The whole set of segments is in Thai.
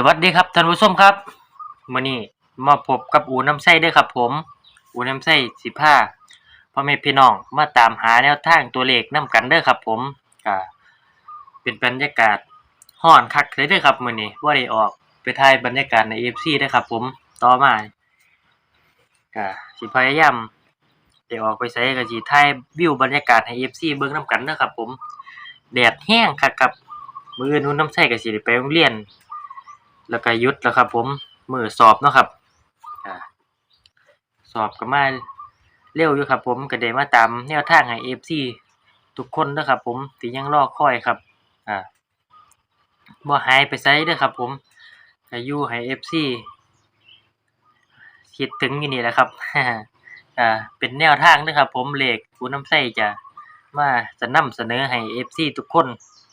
สวัสดีครับท่านผู้ชมครับมื้อนี้มาพบกับอูน้ำไส้ด้อครับผม อูน้ำไส้สิพาพ่อแม่พี่น้องมาตามหาแนวทางตัวเลขนํกันเด้อครับผมก็เป็นบรรยากาศร้อนคักเลยเด้อครับมื้อนี้บ่ได้ออกไปถ่ายบรรยากาศใน FC เด้อครับผมต่อมาก็สิพยายามได้ออกไปไสก็สิถ่ายวิวบรรยากาศให้ FC เบิ่งนํกันเด้อครับผมแดดแห้งคักครับมื้ออื่นอูน้ำไส้ก็สิได้ไปโรงเรียน แล้วก็ยุดแล้วครับ ผมมือสอบเนาะครับอ่าสอบก็มาเร็วอยู่ครับ ผมก็ได้มาตามแนวทางให้ FC ทุกคนเด้อครับผมที่ยังรอคอยครับอ่าบ่หายไปไสเด้อครับ ผมก็อยู่ให้ FC คิดถึงอยู่นี่แหละครับอ่าเป็นแนวทางเด้อครับ ผมเลขผู้นำไส้จะมาจะนำเสนอให้ FC ทุกคน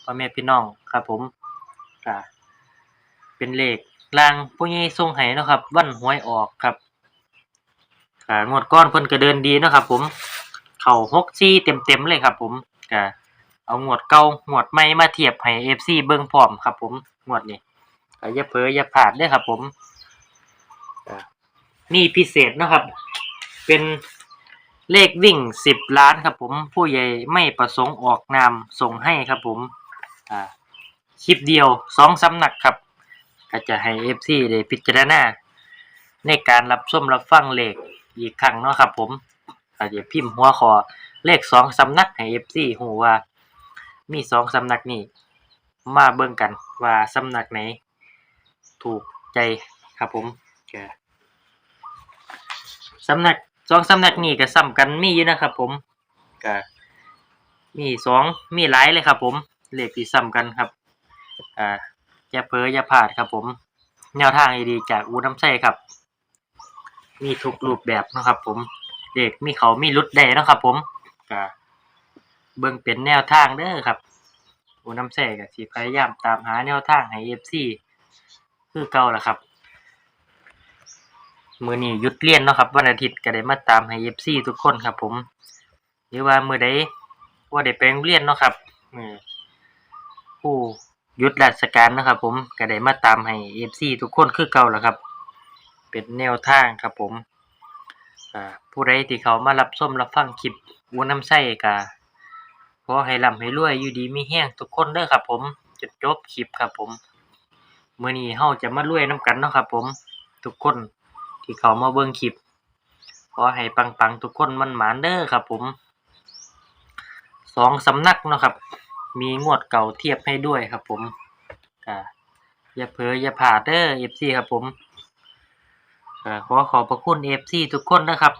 พ่อแม่พี่น้องครับ ผมอ่า เป็นเลขลางผู้ใหญ่ส่งให้นะครับ วันหวยออกครับอ่างวดก้อนเพิ่นก็เดินดีนะครับ ผม เข้า64เต็มๆเลยครับผมก็เอางวดเก่างวดใหม่มาเทียบให้ FC เบิ่งพร้อมครับผมงวดนี้ก็อย่าเผลออย่าพลาดเด้อครับ ผมนี่พิเศษนะครับ เป็นเลขวิ่ง10ล้านครับผม ผู้ใหญ่ไม่ประสงค์ออกนามส่งให้ครับผม อ่า คลิปเดียวสองสำนักครับ ก็จะให้ FC ได้พิจารณาในการรับชมรับฟังเลขอีกครั้งเนาะครับผมก็จะพิมพ์หัวข้อเลขสองสำนักให้ FC ฮู้ว่า มีสองสำนักนี้มาเบิ่งกันว่าสำนักไหน ถูกใจครับผมสำนักสองสำนักนี้ก็ซ้ำกันมีอยู่นะครับผมก็มีสองมีหลายเลยครับผมเลขที่ซ้ำกันครับอ่า อย่าเพ้ออย่าพลาดครับผม แนวทางดีๆจากอูน้ำใส้ครับ มีทุกรูปแบบนะครับ ผม เด็กมีเขามีรุดได้นะครับ ผมก็เบิ่งเป็นแนวทางเด้อครับอูน้ำใส้ก็สิพยายามตามหาแนวทางให้ FC คือเก่าละครับมือนี้หยุดเรียนเนาะครับวันอาทิตย์ก็ได้มาตามให้ FC ทุกคนครับผมหรือว่ามือใดว่าได้ไปโรงเรียนเนาะครับผู้ ยุดราชการนะครับ ผมก็ได้มาตามให้ FC ทุกคนคือเก่าแล้วครับ เป็นแนวทางครับผมผู้ใดที่เขามารับชมรับฟังคลิปวัวน้ำไส้ก็ขอให้ร่ำให้รวยอยู่ดีมีแห้งทุกคนเด้อครับ ผมจนจบคลิปครับ ผมเมื้อนี้เฮาจะมารวยนํกันเนาะครับ ผมทุกคนที่เขามาเบิ่งคลิปขอให้ปังๆทุกคนมันหมานเด้อครับ ผมสองสำนักเนาะครับ มีงวดเก่าเทียบให้ด้วยครับผมอ่าอย่าเผลออย่าพลาเด้อ FC ครับผมอ่าขอขอบพระคุณ FC ทุกคนนะครับ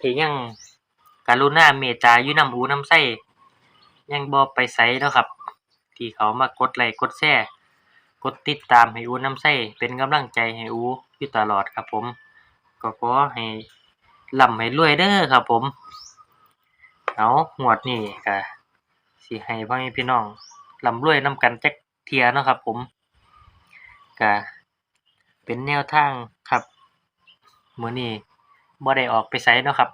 ที่ยังการุณาเมตตาอยู่นำอูน้ำไส้ยังบ่ไปไสเนาะครับ ที่เขามากดไลค์กดแชร์กดติดตามให้อูน้ำไส้เป็นกำลังใจให้อูอยู่ตลอดครับผม ก็ขอให้ร่ำให้รวยเด้อครับผม เอาหวดนี่ก็ สิให้พ่อแม่พี่น้องร่ำรวยนํกันแจักเทียเนาะครับ ผมก็เป็นแนวทางครับมือนี้บ่ได้ออกไปไสเนาะครับ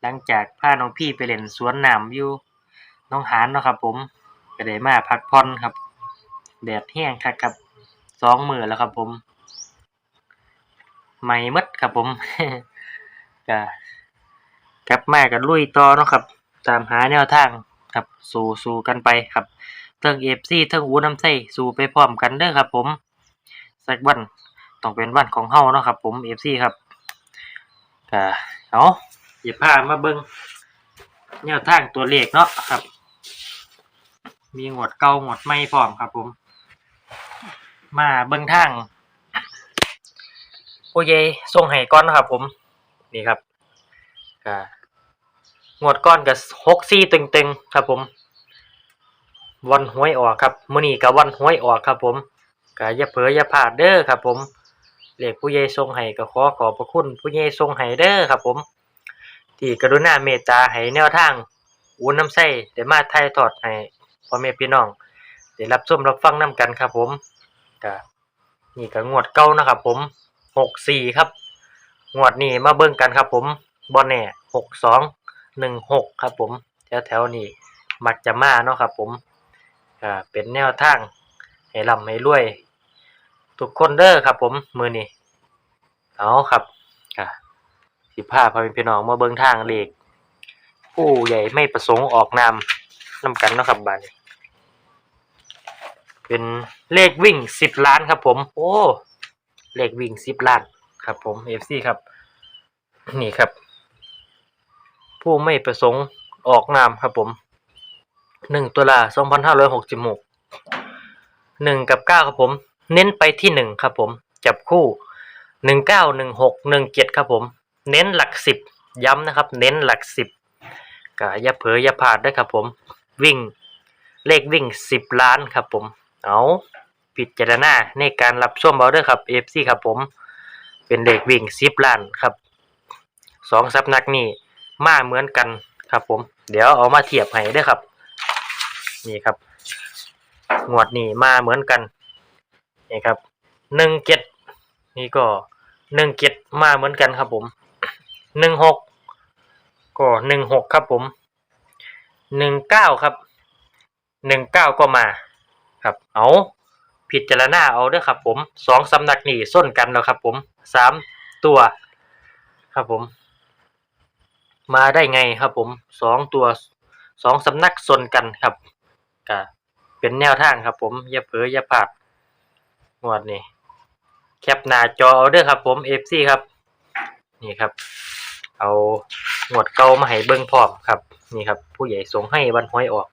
หลังจากพาน้องพี่ไปเล่นสวนน้ำอยู่น้องหานเนาะครับ ผมก็ได้มาพักผ่อนครับ แดดแห้งคักครับสองมือแล้วครับ ผมไม่มดครับผมก็กลับมาก็ลุยต่อเนาะครับ ตามหาแนวทาง ครับสู้สู้กันไปครับเทิง FC เทิงอูน้ำไส้สู้ไปพร้อมกันเด้อครับ ผมสักวันต้องเป็นวันของเฮาเนาะครับ ผม FC ครับก็เอาอย่าพามาเบิ่งแนวทางตัวเลขเนาะครับ มีงวดเก่างวดใหม่พร้อมครับ ผม มาเบิ่งทางผู้ใหญ่ส่งให้ก่อนนะครับ ผมนี่ครับก็ งวดก้อนกับหกซี่ตึงๆ ครับผม วันหวยออกครับมื้อนี้ก็วันหวยออกครับผมก็อย่าเผลออย่าพลาดเด้อครับ ผมเหลขผู้ใหญ่ทรงให้ก็ขอขอบพระคุณผู้ใหญ่ทรงให้เด้อครับ ผม ที่กรุณาเมตตาให้แนวทางอูน้ำไส้ได้มาถ่ายทอดให้พ่อแม่พี่น้องได้รับชมรับฟังนํกันครับ ผมก็นี่ก็งวดเก่านะครับ ผม64ครับงวดนี้มาเบิ่งกันครับ ผมบ่แน่หกสอง 62 16ครับผมแถวๆนี้มักจะมาเนาะครับผมอ่าเป็นแนวทางให้ร่ำให้รวย ทุกคนเด้อครับผมมือนี้เอาครับก็สิพาพ่อแม่พี่น้องมาเบิ่งทางเลขผู้ใหญ่ไม่ประสงค์ออกนามนำกันเนาะครับบานเป็นเลขวิ่งสิบล้านครับผม โอ้เลขวิ่งสิบล้านครับผม FC ครับ นี่ครับ ผู้ไม่ประสงค์ออกนามครับผมหนึ่งตุลาสองพันห้าร้อยหกสิบหกหนึ่งกับเก้าครับผม เน้นไปที่หนึ่งครับผม จับคู่หนึ่งเก้าหนึ่งหกหนึ่งเจ็ดครับผม เน้นหลักสิบย้ำนะครับ เน้นหลักสิบกะอย่าเผลออย่าพลาดด้วยครับผม วิ่งเลขวิ่งสิบล้านครับผม เอาพิจารณาในการรับช่วมเอาด้อครับ FC ครับผม เป็นเลขวิ่งสิบล้านครับสองสำนักนี่ มาเหมือนกันครับ ผม เดี๋ยวเอามาเทียบให้ด้อครับ นี่ครับงวดนี้มาเหมือนกันนี่ครับหนึ่งเจ็ดนี่ก็หนึ่งเจ็ดมาเหมือนกันครับ ผมหนึ่งหกก็หนึ่งหกครับ ผมหนึ่งเก้าครับหนึ่งเก้าก็มาครับ เอาพิจารณาเอาเด้อครับ ผมสองสำนักนี่ส้นกันแล้วครับ ผมสามตัว ครับผม มาได้ไงครับผมสองตัวสองสำนักสนกันครับก็เป็นแนวทางครับผมอย่าเผลออย่าพลาดงวดนี้แคปหน้าจอเอาเด้อครับผม FC ครับ นี่ครับ เอางวดเก่ามาให้เบิ่งพร้อมครับ นี่ครับ ผู้ใหญ่ส่งให้วันห้อยออก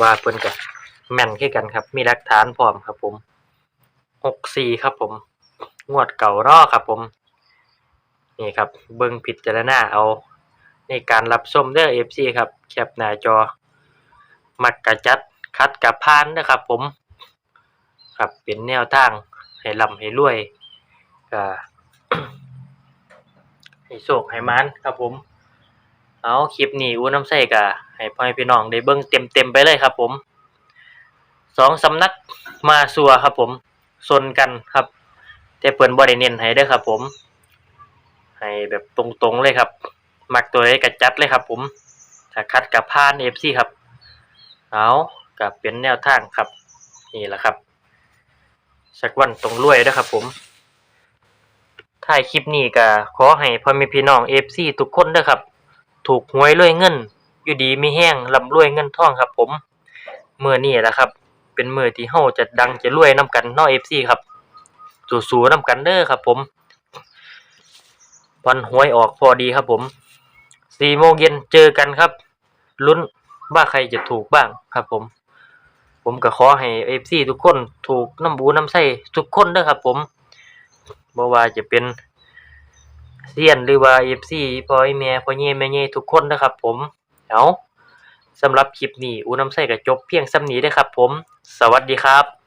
ว่าเพิ่นก็แม่นคือกันครับ มีหลักฐานพร้อมครับ ผมหกสี่ครับผมงวดเก่ารอครับผม นี่ครับ เบิ่งพิดจารณาเอา ในการรับชมเด้อ FC ครับ แคปหน้าจอ มักกะจัดคัดกะพานนะครับผม ครับเป็นแนวทาง ให้ร่ำให้รวยก็ให้โชคให้มานครับผม เอาคลิปนี้อู้น้ำใส่กะให้พ่อให้พี่น้องได้เบิ่งเต็มๆไปเลยครับผมสองสำนักมาสัวครับผมซนกันครับ แต่เพิ่นบ่ได้เน้นให้เด้ครับผม ให้แบบตรงๆเลยครับ มักตัวใดก็จัดเลยครับผมถ้าคัดกับพาน FC ครับ เอาก็เป็นแนวทางครับ นี่แหละครับสักวันต้องรวยเด้อครับผมท้ายคลิปนี้ก็ขอให้พ่อแม่พี่น้อง FC ทุกคนด้อครับ ถูกหวยรวยเงิน อยู่ดีมีแห้งร่ำรวยเงินท่องครับ ผมเมื้อนี้แหละครับ เป็นมือที่เฮาจะดังจะรวยนํกันนอเนาะ FC ครับสู้ๆนํกันเด้อครับ ผมวันหวยออกพอดีครับผม 4โมงเย็นเจอกันครับ ลุ้นว่าใครจะถูกบ้างครับผม ผมก็ขอให้ FC ทุกคนถูกน้ำบูน้ำใส่ทุกคนด้อครับ ผมบ่ว่าจะเป็นเซียนหรือว่า FC พ่อไอแม่พ่อเย่แม่เย่ทุกคนนะครับ ผมเอาสำหรับคลิปนี้อูน้ำใส่ก็จบเพียงส่ำนี้เด้ครับ ผม สวัสดีครับ